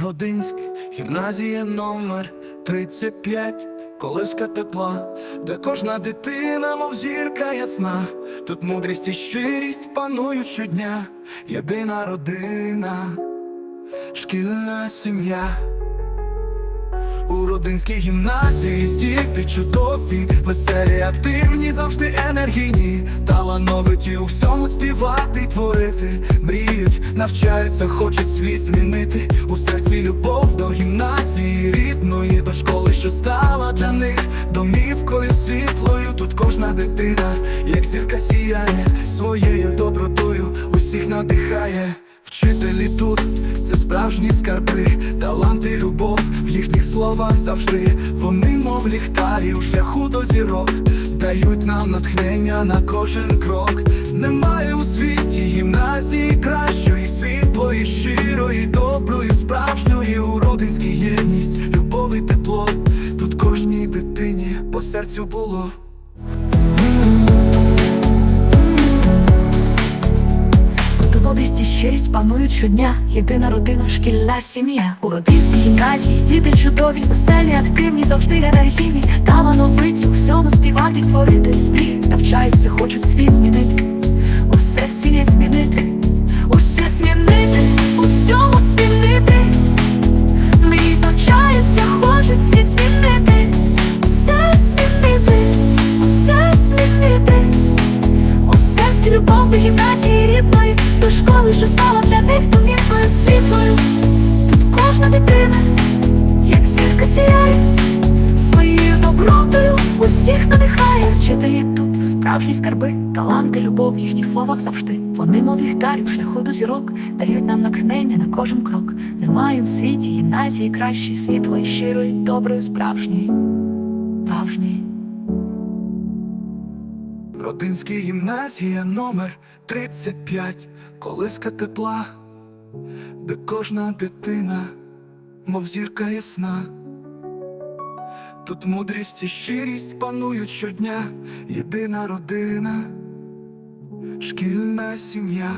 Родинськ, гімназія номер 35 Колиска тепла, де кожна дитина, мов зірка ясна. Тут мудрість і щирість панують щодня, єдина родина, шкільна сім'я. У родинській гімназії діти чудові, веселі, активні, завжди енергійні, талановиті у всьому співати й творити, мріють, навчаються, хочуть світ змінити. У серці любов до гімназії рідної, до школи, що стала для них домівкою світлою. Тут кожна дитина, як зірка сіяє, своєю добротою усіх надихає. Вчителі тут це справжні скарби, таланти, любов в їхніх словах завжди. Вони, мов ліхтарі у шляху до зірок, дають нам натхнення на кожен крок. Немає у світі гімназії кращої, світлої, щирої, доброї, справжньої у родинській єдність, любов і тепло. Тут кожній дитині по серцю було. Тут і щирість панують щодня Єдина родина, шкільна сім'я У родинській гімназії діти чудові, веселі, активні, завжди енергійні всьому творити. Мріють, навчаються, хочуть світ змінити. У серці не змінити, усе змінити, у всьому змінити Мріють, навчаються, хочуть світ змінити. Усе змінити, усе змінити. У серці любов до гімназії рідної, до школи, що стала для них справжні скарби, таланти, любов в їхніх словах завжди. Вони, мов ліхтарі в шляху до зірок, дають нам натхнення на кожен крок. Немає у світі гімназії кращої, світлої, щирої, доброї, справжньої, справжньої. Родинський гімназія номер 35 Колиска тепла, де кожна дитина, мов зірка ясна. Тут мудрість і щирість панують щодня, єдина родина, шкільна сім'я.